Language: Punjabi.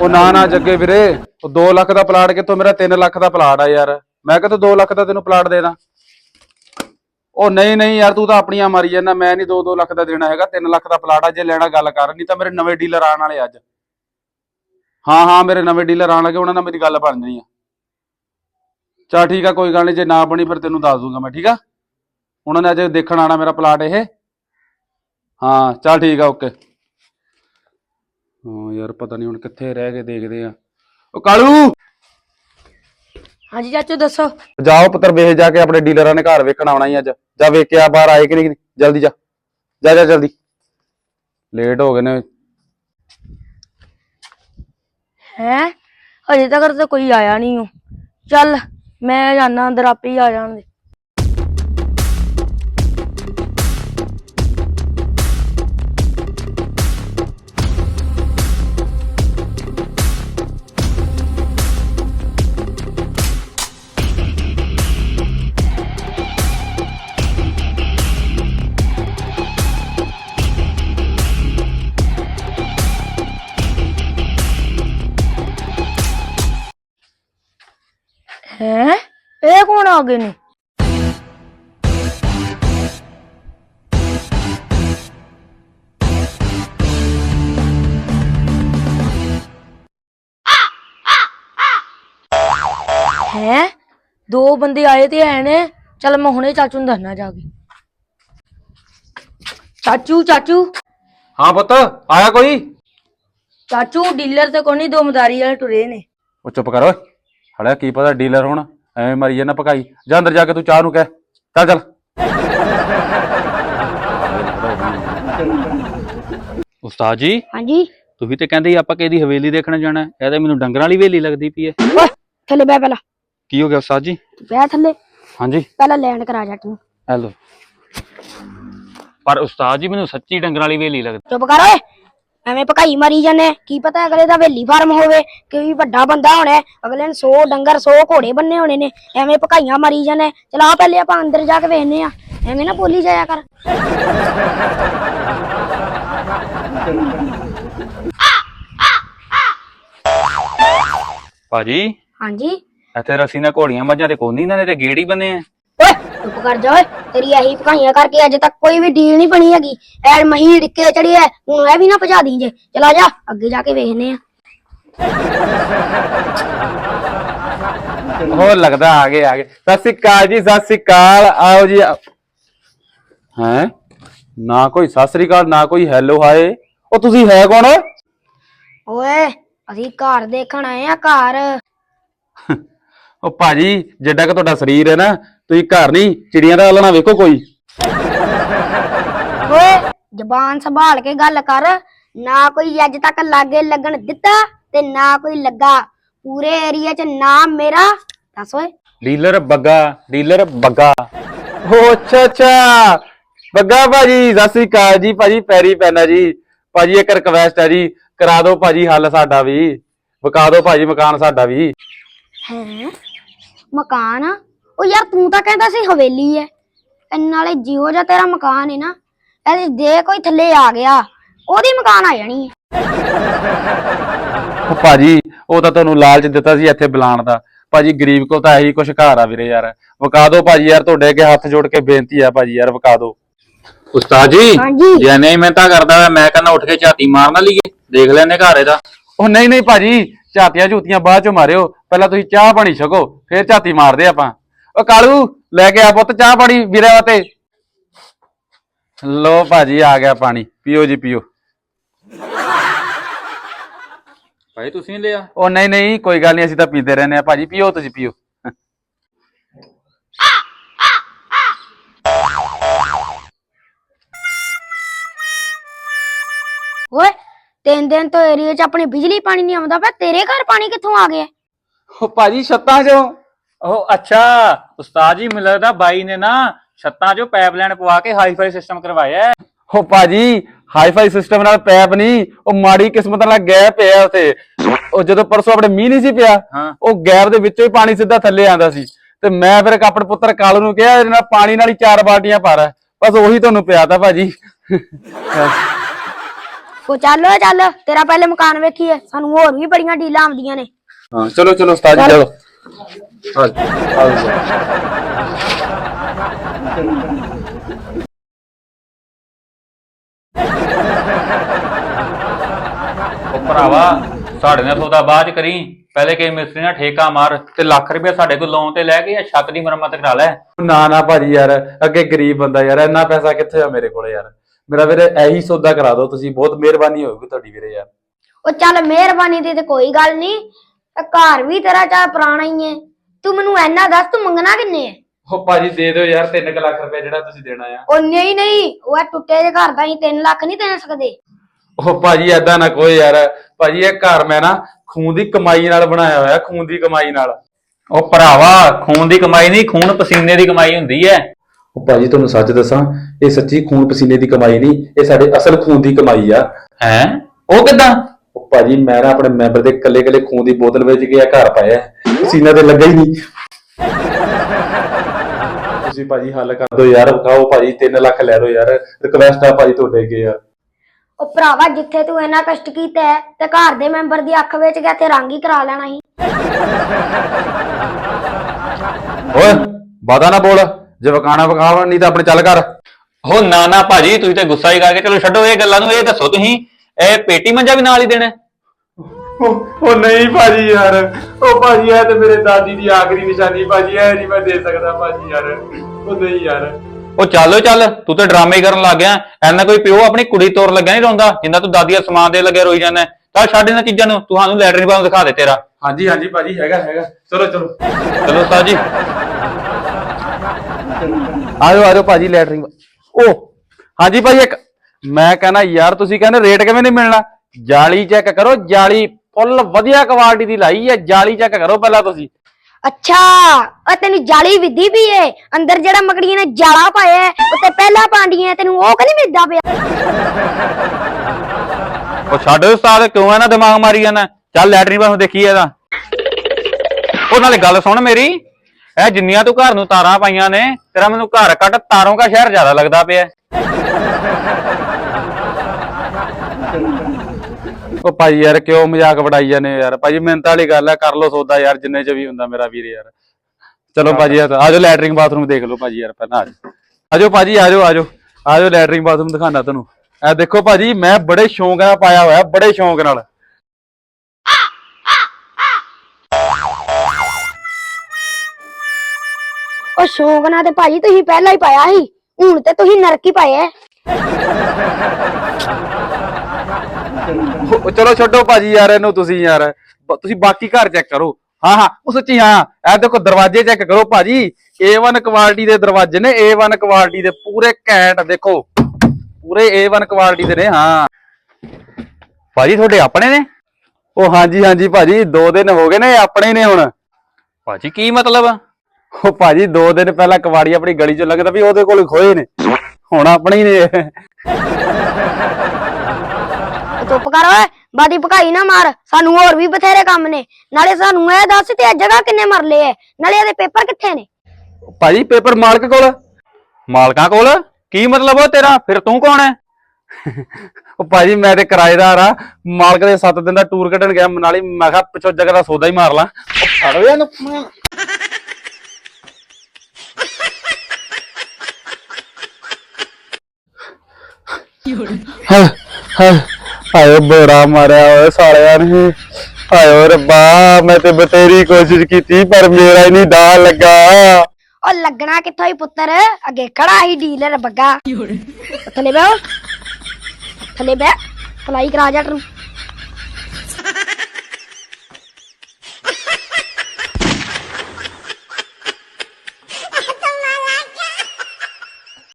ਉਹ ਨਾ ਨਾ ਜੱਗੇ ਵੀਰੇ, ਉਹ 2 ਲੱਖ ਦਾ ਪਲਾਟ ਕਿੱਥੋਂ, ਮੇਰਾ 3 ਲੱਖ ਦਾ ਪਲਾਟ ਆ ਯਾਰ। ਮੈਂ ਕਿਹਾ 2 ਲੱਖ ਦਾ ਤੈਨੂੰ ਪਲਾਟ ਦੇ ਦਾਂ। ਉਹ ਨਹੀਂ ਨਹੀਂ ਯਾਰ, ਤੂੰ ਤਾਂ ਆਪਣੀਆਂ ਮਾਰੀ ਜਾਂਦਾ, ਮੈਂ ਨਹੀਂ 2-2 ਲੱਖ ਦਾ ਦੇਣਾ ਹੈਗਾ 3 ਲੱਖ ਦਾ ਪਲਾਟ ਆ, ਜੇ ਲੈਣਾ ਗੱਲ ਕਰ, ਨਹੀਂ ਤਾਂ ਮੇਰੇ ਨਵੇਂ ਡੀਲਰ ਆਣ ਵਾਲੇ ਅੱਜ। ਹਾਂ ਹਾਂ, ਮੇਰੇ ਨਵੇਂ ਡੀਲਰ ਆਣ ਲੱਗੇ, ਉਹਨਾਂ ਨਾਲ ਮੇਰੀ ਗੱਲ ਬਣ ਜਾਣੀ ਆ। ਚਲ ਠੀਕ ਆ, ਕੋਈ ਗੱਲ ਨਹੀਂ, ਜੇ ਨਾ ਬਣੀ ਫਿਰ ਤੈਨੂੰ ਦੱਸ ਦੂੰਗਾ ਮੈਂ, ਠੀਕ ਆ? ਉਹਨਾਂ ਨੇ ਅੱਜ ਦੇਖਣ ਆਣਾ ਮੇਰਾ ਪਲਾਟ ਇਹ। ਹਾਂ, ਚਲ ਠੀਕ ਆ, ਓਕੇ। ਹਾਂ ਯਾਰ ਪਤਾ ਨਹੀਂ ਹੁਣ ਕਿੱਥੇ ਰਹਿ ਕੇ ਦੇਖਦੇ ਆ। ਉਹ ਕਾਲੂ! ਹਾਂਜੀ ਚਾਚੂ ਦੱਸੋ। ਜਾਓ ਪੁੱਤਰ ਵੇਖ ਜਾ ਕੇ ਆਪਣੇ ਡੀਲਰਾਂ ਨੇ ਘਰ ਵੇਖਣ ਆਉਣਾ ਹੀ ਅੱਜ। ਜਾ ਵੇਖ ਕੇ ਆ ਬਾਹਰ ਆਏ ਕਿ ਨਹੀਂ ਜਲਦੀ ਜਾ। ਜਾ ਜਾ ਜਲਦੀ। ਲੇਟ ਹੋ ਗਏ ਨੇ। ਹੈ? ਅਜੇ ਤੱਕ ਤਾਂ ਕੋਈ ਆਇਆ ਨਹੀਂ ਹੋ ਚੱਲ ਮੈਂ ਜਾਣਾ ਅੰਦਰ ਆਪੇ ਹੀ ਆ ਜਾਣਗੇ। ਹੈ? ਇਹ ਕੌਣ ਆ ਗਏ ਨੇ? ਹੈ? ਦੋ ਬੰਦੇ ਆਏ ਤੇ ਹੈ ਨੇ। ਚੱਲ ਮੈਂ ਹੁਣੇ ਚਾਚੂ ਨੂੰ ਦੱਸਣਾ ਜਾ ਕੇ। ਚਾਚੂ ਚਾਚੂ। ਹਾਂ ਪੁੱਤ ਆਇਆ ਕੋਈ? ਚਾਚੂ ਡੀਲਰ ਤੇ ਕੋਈ ਨਹੀਂ ਦੋ ਮਦਾਰੀ ਵਾਲੇ ਟੁਰੇ ਨੇ। ਉਹ ਚੁੱਪ ਕਰ ਓਏ। ਹਲਿਆ ਕੀ ਪਤਾ ਡੀਲਰ ਹੁਣ ਐਵੇਂ ਮਰੀ ਜਾਂਦਾ ਭਕਾਈ। ਜਾ ਅੰਦਰ ਜਾ ਕੇ ਤੂੰ ਚਾਹ ਨੂੰ ਕਹਿ। ਚੱਲ ਚੱਲ। ਉਸਤਾਦ ਜੀ ਹਾਂਜੀ। ਤੁਸੀਂ ਤੇ ਕਹਿੰਦੇ ਸੀ ਆਪਾਂ ਕਿਹਦੀ ਹਵੇਲੀ ਦੇਖਣ ਜਾਣਾ ਹੈ। ਇਹ ਤਾਂ ਮੈਨੂੰ ਡੰਗਰਾਂ ਵਾਲੀ ਹਵੇਲੀ ਲੱਗਦੀ ਪਈ ਹੈ। ਓਏ ਥੱਲੇ ਬੈ ਪਹਿਲਾਂ। ਕੀ ਹੋ ਗਿਆ ਉਸਤਾਦ ਜੀ? ਬੈ ਥੱਲੇ। ਹਾਂਜੀ। ਪਹਿਲਾਂ ਲੈਂਡ ਕਰਾ ਜਾ ਤੂੰ। ਹੈਲੋ। ਪਰ ਉਸਤਾਦ ਜੀ ਮੈਨੂੰ ਸੱਚੀ ਡੰਗਰਾਂ ਵਾਲੀ ਹਵੇਲੀ ਲੱਗਦੀ। ਚੁੱਪ ਕਰ ਓਏ। ਐਵੇਂ ਭਕਾਈ ਮਾਰੀ ਜਾਂਦੇ ਕੀ ਪਤਾ ਅਗਲੇ ਦਾ ਵੇਲੀ ਫਾਰਮ ਹੋਵੇ ਕੋਈ ਵੱਡਾ ਬੰਦਾ ਹੋਣਾ ਅਗਲੇ ਨੇ 100 ਡੰਗਰ 100 ਘੋੜੇ ਬੰਨੇ ਹੋਣੇ ਨੇ। ਐਵੇਂ ਭਕਾਈਆਂ ਮਾਰੀ ਜਾਂਦੇ ਚਲਾ ਪਹਿਲੇ ਆਪਾਂ ਅੰਦਰ ਜਾ ਕੇ ਵੇਖਨੇ ਆ। ਐਵੇਂ ਨਾ ਬੋਲੀ ਜਾਇਆ ਕਰ। ਭਾਜੀ ਹਾਂਜੀ। ਇੱਥੇ ਰਸੀ ਨਾਲ ਘੋੜੀਆਂ ਮੱਝਾਂ ਤੇ ਕੋਨੀ ਇਹਨਾਂ ਨੇ ਤੇ ਗੇੜ ਬਣੇ ਆ। ਓਏ! ਚੁੱਪ ਕਰ ਜਾ ਓਏ। ਤੇਰੀ ਇਹੀ ਭਕਾਈਆਂ ਕਰਕੇ ਅੱਜ ਤੱਕ ਕੋਈ ਵੀ ਡੀਲ ਨਹੀਂ ਬਣੀ ਹੈਗੀ। ਐ ਮਹੀ ਡਿੱਕੇ ਚੜੀ ਐ। ਹੁਣ ਇਹ ਵੀ ਨਾ ਭਜਾ ਦੀ ਜੇ। ਚਲਾ ਜਾ ਅੱਗੇ ਜਾ ਕੇ ਵੇਖਨੇ ਆ। ਉਹ ਲੱਗਦਾ ਆ ਗਏ ਆ ਗਏ। ਸਤਿ ਸ੍ਰੀ ਅਕਾਲ ਜੀ ਸਤਿ ਸ੍ਰੀ ਅਕਾਲ। ਆਓ ਜੀ ਹੈ? ਨਾ ਕੋਈ ਸਤਿ ਸ੍ਰੀ ਅਕਾਲ ਨਾ ਕੋਈ ਹੈਲੋ ਹਾਏ। ਉਹ ਤੁਸੀਂ ਹੈ ਕੌਣ ਓਏ ਅਸੀਂ ਘਰ ਦੇਖਣ ਆਏ ਆ ਘਰ। ਉਹ ਭਾਜੀ ਜਿੱਡਾ ਕਿ ਤੁਹਾਡਾ ਸਰੀਰ ਹੈ ਨਾ ਤੁਸੀਂ ਘਰ ਨਹੀਂ ਚਿੜੀਆਂ ਦਾ ਆਲਣਾ ਵੇਖੋ ਕੋਈ। ਓਏ ਜ਼ਬਾਨ ਸੰਭਾਲ ਕੇ ਗੱਲ ਕਰ। ਨਾ ਕੋਈ ਅੱਜ ਤੱਕ ਲਾਗੇ ਲੱਗਣ ਦਿੱਤਾ ਤੇ ਨਾ ਕੋਈ ਲੱਗਾ। ਪੂਰੇ ਏਰੀਆ 'ਚ ਨਾਮ ਮੇਰਾ। ਦੱਸ ਓਏ। Dealer Bagga dealer Bagga. ਉਹ ਅੱਛਾ ਅੱਛਾ। ਬੱਗਾ ਭਾਜੀ ਸਤਿ ਸ੍ਰੀ ਅਕਾਲ ਜੀ। ਭਾਜੀ ਪੈਰੀ ਪੈਣਾ ਜੀ। ਭਾਜੀ ਇੱਕ ਰਿਕਵੈਸਟ ਹੈ ਜੀ। ਕਰਾ ਦਿਓ ਭਾਜੀ ਹੱਲ ਸਾਡਾ ਵੀ। ਵਿਕਾ ਦਿਓ ਭਾਜੀ ਮਕਾਨ ਸਾਡਾ ਵੀ। ਹੈ? ਮਕਾਨ? ਉਹ ਯਾਰ ਤੂੰ ਤਾਂ ਕਹਿੰਦਾ ਸੀ ਹਵੇਲੀ ਐ। ਤੇ ਨਾਲੇ ਜਿਹੋ ਜਿਹਾ ਤੇਰਾ ਮਕਾਨ ਹੈ ਨਾ ਇਹਦੇ ਜੇ ਕੋਈ ਥੱਲੇ ਆ ਗਿਆ ਉਹਦੀ ਮਕਾਨ ਆ ਜਾਣੀ ਹੈ ਉਹ ਭਾਜੀ ਉਹ ਤਾਂ ਤੁਹਾਨੂੰ ਲਾਲਚ ਦਿੱਤਾ ਸੀ ਇੱਥੇ ਬੁਲਾਉਣ ਦਾ। ਭਾਜੀ ਗਰੀਬ ਕੋਲ ਤਾਂ ਇਹੀ ਕੁਛ ਘਰ ਆ ਵੀਰੇ ਯਾਰ। ਵਿਕਾ ਦਿਓ ਭਾਜੀ ਯਾਰ ਤੁਹਾਡੇ ਅੱਗੇ ਹੱਥ ਜੋੜ ਕੇ ਬੇਨਤੀ ਆ ਭਾਜੀ ਯਾਰ ਵਿਕਾ ਦਿਓ ਉਸਤਾਦ ਜੀ ਹਾਂਜੀ। ਜੇ ਨਹੀਂ ਮੈਂ ਤਾਂ ਕਰਦਾ ਵਾ, ਮੈਂ ਕਹਿੰਦਾ ਉੱਠ ਕੇ ਝਾਤੀ ਮਾਰ ਨਾ ਲਈਏ। ਦੇਖ ਲੈਨੇ ਘਰ ਇਹਦਾ। ਉਹ ਨਹੀਂ ਨਹੀਂ ਭਾਜੀ ਝਾਤੀਆਂ ਝੂਤੀਆਂ ਬਾਅਦ ਚੋਂ ਮਾਰਿਓ। ਪਹਿਲਾਂ ਤੁਸੀਂ ਚਾਹ ਪਾਣੀ ਛਕੋ ਫਿਰ ਝਾਤੀ ਮਾਰਦੇ ਆਪਾਂ। ਉਹ ਕਾਲੂ ਲੈ ਕੇ ਆ ਪੁੱਤ ਚਾਹ ਪਾਣੀ ਵੀਰੇ ਵਾਤੇ ਲੋ ਭਾਜੀ ਆ ਗਿਆ ਪਾਣੀ। ਪੀਓ ਜੀ ਪੀਓ। ਭਾਈ ਤੁਸੀਂ ਲਿਆ? ਉਹ ਨਹੀਂ ਨਹੀਂ ਕੋਈ ਗੱਲ ਨਹੀਂ ਅਸੀਂ ਤਾਂ ਪੀਂਦੇ ਰਹਿੰਦੇ ਆ ਭਾਜੀ ਪੀਓ ਤੁਸੀਂ ਪੀਓ। ਓਏ ਤਿੰਨ ਦਿਨ ਤੋਂ ਏਰੀਆ 'ਚ ਆਪਣੀ ਬਿਜਲੀ ਪਾਣੀ ਨਹੀਂ ਆਉਂਦਾ ਪਿਆ। ਤੇਰੇ ਘਰ ਪਾਣੀ ਕਿੱਥੋਂ ਆ ਗਿਆ? ਉਹ ਭਾਜੀ ਛੱਤਾਂ ਚੋਂ। ਉਹ ਅੱਛਾ ਉਸਤਾਦ ਜੀ ਮੈਨੂੰ ਲੱਗਦਾ ਬਾਈ ਨੇ ਨਾ ਛੱਤਾਂ 'ਚੋਂ ਪਾਈਪਲਾਈਨ ਪਵਾ ਕੇ ਹਾਈਫਾਈ ਸਿਸਟਮ ਕਰਵਾਇਆ ਹੈ। ਉਹ ਭਾਜੀ ਹਾਈਫਾਈ ਸਿਸਟਮ ਨਾਲ ਪੈਪ ਨਹੀਂ ਉਹ ਮਾੜੀ ਕਿਸਮਤ ਨਾਲ ਗੈਪ ਪਿਆ ਉਥੇ। ਉਹ ਜਦੋਂ ਪਰਸੋਂ ਆਪਣੇ ਮੀਂਹ ਨਹੀਂ ਸੀ ਪਿਆ ਹਾਂ। ਉਹ ਗੈਪ ਦੇ ਵਿੱਚੋਂ ਹੀ ਪਾਣੀ ਸਿੱਧਾ ਥੱਲੇ ਆਂਦਾ ਸੀ। ਤੇ ਮੈਂ ਫਿਰ ਆਪਣੇ ਪੁੱਤਰ ਕਾਲੂ ਨੂੰ ਕਿਹਾ ਇਹਦੇ ਨਾਲ ਪਾਣੀ ਨਾਲ ਹੀ ਚਾਰ ਬਾਲਟੀਆਂ ਭਰ। ਬਸ ਉਹੀ ਤੁਹਾਨੂੰ ਪਿਆ ਤਾ ਭਾਜੀ। ਉਹ ਚੱਲ ਓਏ ਚੱਲ। ਤੇਰਾ ਪਹਿਲੇ ਮਕਾਨ ਵੇਖੀਏ ਸਾਨੂੰ ਹੋਰ ਵੀ ਬੜੀਆਂ ਡੀਲਾਂ ਆਉਂਦੀਆਂ ਨੇ। ਹਾਂ ਚਲੋ ਚਲੋ ਉਸਤਾਦ ਜੀ ਚੱਲ। ਉਹ ਭਰਾਵਾ ਸਾਡੇ ਨਾਲ ਸੌਦਾ ਬਾਅਦ ਚ ਕਰੀ। ਪਹਿਲੇ ਕਿ ਮਿਸਤਰੀ ਨਾਲ ਠੇਕਾ ਮਾਰ ਤੇ ਲੱਖ ਰੁਪਏ ਸਾਡੇ ਕੋਲ ਲੋਨ ਤੇ ਲੈ ਕੇ ਇਹ ਛੱਤ ਦੀ ਮੁਰੰਮਤ ਕਰਾ ਲੈ। ਨਾ ਨਾ ਭਾਜੀ ਯਾਰ ਅੱਗੇ ਗਰੀਬ ਬੰਦਾ ਯਾਰ ਇੰਨਾ ਪੈਸਾ ਕਿੱਥੇ ਆ ਮੇਰੇ ਕੋਲੇ ਯਾਰ? ਮੇਰਾ ਵੀਰੇ ਇਹੀ ਸੌਦਾ ਕਰਾ ਦਿਓ ਤੁਸੀਂ ਬਹੁਤ ਮਿਹਰਬਾਨੀ ਹੋਊਗੀ ਤੁਹਾਡੀ ਵੀਰੇ ਯਾਰ। ਉਹ ਚੱਲ ਮਿਹਰਬਾਨੀ ਦੀ ਤੇ ਕੋਈ ਗੱਲ ਨਹੀਂ ਇਹ ਘਰ ਵੀ ਤੇਰਾ ਚਾਹ ਪੁਰਾਣਾ ਹੀ ਹੈ ਤੂੰ ਮੈਨੂੰ ਐਨਾ ਦੱਸ ਤੂੰ ਮੰਗਣਾ ਕਿੰਨੇ ਹੈ ਉਹ ਭਾਜੀ ਦੇ ਦਿਓ ਯਾਰ 3 ਲੱਖ ਰੁਪਏ ਜਿਹੜਾ ਤੁਸੀਂ ਦੇਣਾ ਆ। ਉਹ ਨਹੀਂ ਨਹੀਂ ਉਹ ਟੁੱਟੇ ਦੇ ਘਰ ਦਾ ਹੀ 3 ਲੱਖ ਨਹੀਂ ਦੇ ਸਕਦੇ। ਉਹ ਭਾਜੀ ਐਦਾਂ ਨਾ ਕੋਈ ਯਾਰ ਭਾਜੀ ਇਹ ਘਰ ਮੈਂ ਨਾ ਖੂਨ ਦੀ ਕਮਾਈ ਨਾਲ ਬਣਾਇਆ ਹੋਇਆ ਖੂਨ ਦੀ ਕਮਾਈ ਨਾਲ। ਉਹ ਭਰਾਵਾ ਖੂਨ ਦੀ ਕਮਾਈ ਨਹੀਂ ਖੂਨ ਪਸੀਨੇ ਦੀ ਕਮਾਈ ਹੁੰਦੀ ਹੈ ਉਹ ਭਾਜੀ ਤੁਹਾਨੂੰ ਸੱਚ ਦੱਸਾਂ ਇਹ ਸੱਚੀ ਖੂਨ ਪਸੀਨੇ ਦੀ ਕਮਾਈ ਨਹੀਂ ਇਹ ਸਾਡੇ ਅਸਲ ਖੂਨ ਦੀ ਕਮਾਈ ਆ। ਹੈ? ਉਹ ਕਿਦਾਂ? ਉਹ ਭਾਜੀ ਮੈਂ ਨਾ ਆਪਣੇ ਮੈਂਬਰ ਦੇ ਕੱਲੇ ਕੱਲੇ ਖੂਨ ਦੀ ਬੋਤਲ ਵਿੱਚ ਗਿਆ ਘਰ ਪਾਇਆ ਪਸੀਨਾ ਤੇ ਲੱਗਾ ਹੀ ਨਹੀਂ। ਤੁਸੀਂ ਭਾਜੀ ਹੱਲ ਕਰ ਦਿਓ ਯਾਰ ਵਿਖਾਓ ਭਾਜੀ 3 ਲੱਖ ਲੈ ਦਿਓ ਯਾਰ। ਰਿਕਵੈਸਟ ਆ ਭਾਜੀ ਤੁਹਾਡੇ ਅੱਗੇ ਯਾਰ ਉਹ ਭਰਾਵਾ ਜਿੱਥੇ ਤੂੰ ਇੰਨਾ ਕਸ਼ਟ ਕੀਤਾ ਹੈ ਤੇ ਘਰ ਦੇ ਮੈਂਬਰ ਦੀ ਅੱਖ ਵਿੱਚ ਗਿਆ ਤੇ ਰੰਗ ਹੀ ਕਰਾ ਲੈਣਾ ਸੀ। ਓਏ ਬਾਦਾ ਨਾ ਬੋਲ। ਜੇ ਵਕਾਣਾ ਵਕਾਵਾ ਨਹੀਂ ਤਾਂ ਆਪਣੇ ਚੱਲ ਕਰ ਉਹ ਨਾ ਨਾ ਭਾਜੀ ਤੁਸੀਂ ਤੇ ਗੁੱਸਾ ਹੀ ਕਰਕੇ ਚਲੋ ਛੱਡੋ ਇਹ ਗੱਲਾਂ ਨੂੰ ਇਹ ਦੱਸੋ ਤੁਸੀਂ। ਇਹ ਪੇਟੀ ਮੰਜਾ ਵੀ ਨਾਲ ਹੀ ਦੇਣਾ ਹੈ? ਉਹ ਨਹੀਂ ਭਾਜੀ ਯਾਰ ਉਹ ਭਾਜੀ ਇਹ ਤੇ ਮੇਰੇ ਦਾਦੀ ਦੀ ਆਖਰੀ ਨਿਸ਼ਾਨੀ ਭਾਜੀ ਇਹ ਨਹੀਂ ਮੈਂ ਦੇ ਸਕਦਾ ਭਾਜੀ ਯਾਰ ਉਹ ਨਹੀਂ ਯਾਰ। ਉਹ ਚੱਲ ਚੱਲ ਤੂੰ ਤੇ ਡਰਾਮੇ ਕਰਨ ਲੱਗ ਗਿਆ ਐਨਾ ਕੋਈ ਪਿਓ ਆਪਣੀ ਕੁੜੀ ਤੋਰ ਲੱਗਿਆ ਨਹੀਂ ਰੋਂਦਾ ਜਿੰਨਾ ਤੂੰ ਦਾਦੀ ਦਾ ਸਮਾਨ ਦੇ ਲੱਗਿਆ ਰੋਈ ਜਾਂਦਾ ਚੱਲ ਛੱਡ ਇਹਨਾਂ ਚੀਜ਼ਾਂ ਨੂੰ ਤੁਹਾਨੂੰ ਲੈਟਰਿਨ ਬਾਥਰੂਮ ਦਿਖਾ ਦੇ ਤੇਰਾ। ਹਾਂਜੀ ਹਾਂਜੀ ਭਾਜੀ ਹੈਗਾ ਹੈਗਾ। ਚਲੋ ਚਲੋ। ਚਲੋ ਉਸਤਾਦ ਜੀ। ਆਜੋ ਆਜੋ ਭਾਜੀ ਲੈਟਰਿੰਗ ਓ ਹਾਂਜੀ ਭਾਜੀ ਇੱਕ ਮੈਂ ਕਹਿੰਦਾ ਯਾਰ ਤੁਸੀਂ ਕਹਿੰਦੇ ਰੇਟ ਕਿਵੇਂ ਨਹੀਂ ਮਿਲਣਾ? ਜਾਲੀ ਚੈੱਕ ਕਰੋ ਜਾਲੀ ਫੁੱਲ ਵਧੀਆ ਕੁਆਲਿਟੀ ਦੀ ਲਾਈ ਹੈ ਜਾਲੀ ਚੈੱਕ ਕਰੋ ਪਹਿਲਾਂ ਤੁਸੀਂ। ਅੱਛਾ ਉਹ ਤੈਨੂੰ ਜਾਲੀ ਵਿਧੀ ਵੀ ਏ। ਅੰਦਰ ਜਿਹੜਾ ਮਕੜੀਆਂ ਨੇ ਜਾਲਾ ਪਾਇਆ ਹੈ, ਉੱਤੇ ਪਹਿਲਾਂ ਪਾਂਡੀਆਂ ਤੈਨੂੰ ਉਹ ਕਦੀ ਮਿਲਦਾ ਪਿਆ? ਉਹ ਛੱਡ ਉਸਤਾਦ ਕਿਉਂ ਇਹਨਾਂ ਦਿਮਾਗ ਮਾਰੀ ਜਾਂਦਾ? ਚੱਲ ਲੈਟਰਿਨ ਬਾਥਰੂਮ ਦੇਖੀ ਇਹਦਾ। ਉਹ ਨਾਲੇ ਗੱਲ ਸੁਣ ਮੇਰੀ ਇਹ ਜਿੰਨੀਆਂ ਤੂੰ ਘਰ ਨੂੰ ਤਾਰਾਂ ਪਾਈਆਂ ਨੇ ਤੇਰਾ ਮੈਨੂੰ ਘਰ ਕੱਟ ਤਾਰੋਂ ਕਾ ਸ਼ਹਿਰ ਜ਼ਿਆਦਾ ਲੱਗਦਾ ਪਿਆ ਹੈ। ਉਹ ਭਾਈ ਯਾਰ ਕਿਉਂ ਮਜ਼ਾਕ ਵਡਾਈ ਜਾਂਦੇ ਹੋ ਯਾਰ? ਭਾਜੀ ਮਿਹਨਤ ਵਾਲੀ ਗੱਲ ਹੈ ਕਰ ਲਓ ਸੌਦਾ ਯਾਰ ਜਿੰਨੇ ਚ ਵੀ ਹੁੰਦਾ ਮੇਰਾ ਵੀਰ ਯਾਰ। ਚਲੋ ਭਾਜੀ ਆ ਆਜੋ ਲੈਟਰਿੰਗ ਬਾਥਰੂਮ ਦੇਖ ਲਓ ਭਾਜੀ ਯਾਰ ਪਹਿਲਾਂ ਆਜੋ ਆਜੋ ਭਾਜੀ ਆਜੋ ਆਜੋ ਆਜੋ ਲੈਟਰਿੰਗ ਬਾਥਰੂਮ ਦਿਖਾਣਾ ਤੁਹਾਨੂੰ। ਇਹ ਦੇਖੋ ਭਾਜੀ ਮੈਂ ਬੜੇ ਸ਼ੌਂਕ ਨਾਲ ਪਾਇਆ ਹੋਇਆ ਬੜੇ ਸ਼ੌਂਕ ਨਾਲ। ਉਹ ਸ਼ੌਂਕ ਨਾਲ ਤੇ ਭਾਜੀ ਤੁਸੀਂ ਪਹਿਲਾਂ ਹੀ ਪਾਇਆ ਸੀ ਹੁਣ ਤੇ ਤੁਸੀਂ ਨਰਕ ਹੀ ਪਾਇਆ ਹੈ। ਉਹ ਚਲੋ ਛੱਡੋ ਭਾਜੀ ਯਾਰ ਇਹਨੂੰ ਤੁਸੀਂ ਯਾਰ। ਬ- ਤੁਸੀਂ ਬਾਕੀ ਘਰ ਚੈੱਕ ਕਰੋ। ਹਾਂ ਹਾਂ ਉਹ ਸੱਚੀ ਹਾਂ ਇਹ ਦੇਖੋ ਦਰਵਾਜ਼ੇ ਚੈੱਕ ਕਰੋ ਭਾਜੀ। A1 ਕੁਆਲਿਟੀ ਦੇ ਦਰਵਾਜ਼ੇ ਨੇ A1 ਕੁਆਲਿਟੀ ਦੇ ਪੂਰੇ ਘੈਂਟ ਦੇਖੋ। ਪੂਰੇ A1 ਕੁਆਲਿਟੀ ਦੇ ਨੇ ਹਾਂ। ਭਾਜੀ ਤੁਹਾਡੇ ਆਪਣੇ ਨੇ? ਉਹ ਹਾਂਜੀ ਹਾਂਜੀ ਭਾਜੀ 2 ਦਿਨ ਹੋ ਗਏ ਨੇ ਇਹ ਆਪਣੇ ਹੀ ਨੇ ਹੁਣ। ਭਾਜੀ ਕੀ ਮਤਲਬ? ਉਹ ਭਾਜੀ 2 ਦਿਨ ਪਹਿਲਾਂ ਕਵਾੜੀ ਆਪਣੀ ਗਲੀ ਚੋਂ ਲੰਘਦਾ ਵੀ ਉਹਦੇ ਕੋਲ ਖੋਏ ਨੇ। ਹੁਣ ਆਪਣੇ ਹੀ ਨੇ ਚੁੱਪ ਕਰ ਓਏ ਬਾਦੀ ਭਕਾਈ ਨਾ ਮਾਰ ਸਾਨੂੰ ਹੋਰ ਵੀ ਬਥੇਰੇ ਕੰਮ ਨੇ। ਨਾਲੇ ਸਾਨੂੰ ਇਹ ਦੱਸ ਤੇ ਇਹ ਜਗ੍ਹਾ ਕਿੰਨੇ ਮਰਲੇ ਐ ਨਾਲੇ ਇਹਦੇ ਪੇਪਰ ਕਿੱਥੇ ਨੇ? ਭਾਜੀ ਪੇਪਰ ਮਾਲਕ ਕੋਲ। ਮਾਲਕਾਂ ਕੋਲ? ਕੀ ਮਤਲਬ ਉਹ ਤੇਰਾ? ਫਿਰ ਤੂੰ ਕੌਣ ਹੈ ਉਹ ਭਾਜੀ ਮੈਂ ਤੇ ਕਿਰਾਏਦਾਰ ਆ। ਮਾਲਕ ਦੇ 7 ਦਿਨ ਦਾ ਟੂਰ ਕੱਢਣ ਗਿਆ ਮਨਾਲੀ ਮੈਂ ਕਿਹਾ ਪਿੱਛੋਂ ਜਗ੍ਹਾ ਦਾ ਸੌਦਾ ਹੀ ਮਾਰ ਲਾਂ। ਉਹ ਫੜੋ ਇਹਨੂੰ। ਹਾਂ ਹਾਂ। ਆਏ ਬੜਾ ਮਾਰਿਆ ਓਏ ਸਾਲਿਆਂ ਨੇ। ਹਾਏ ਓ ਰੱਬਾ ਮੈਂ ਤੇ ਬਤੇਰੀ ਕੋਸ਼ਿਸ਼ ਕੀਤੀ ਪਰ ਮੇਰਾ ਹੀ ਨਹੀਂ ਦਾ ਲੱਗਾ। ਉਹ ਲੱਗਣਾ ਕਿੱਥੋਂ ਹੀ ਪੁੱਤਰ? ਅੱਗੇ ਖੜਾ ਹੀ ਡੀਲਰ ਬੱਗਾ। ਥੱਲੇ ਬਹਿ। ਥੱਲੇ ਬਹਿ ਫਲਾਈ ਕਰਾ ਜਾ ਤੈਨੂੰ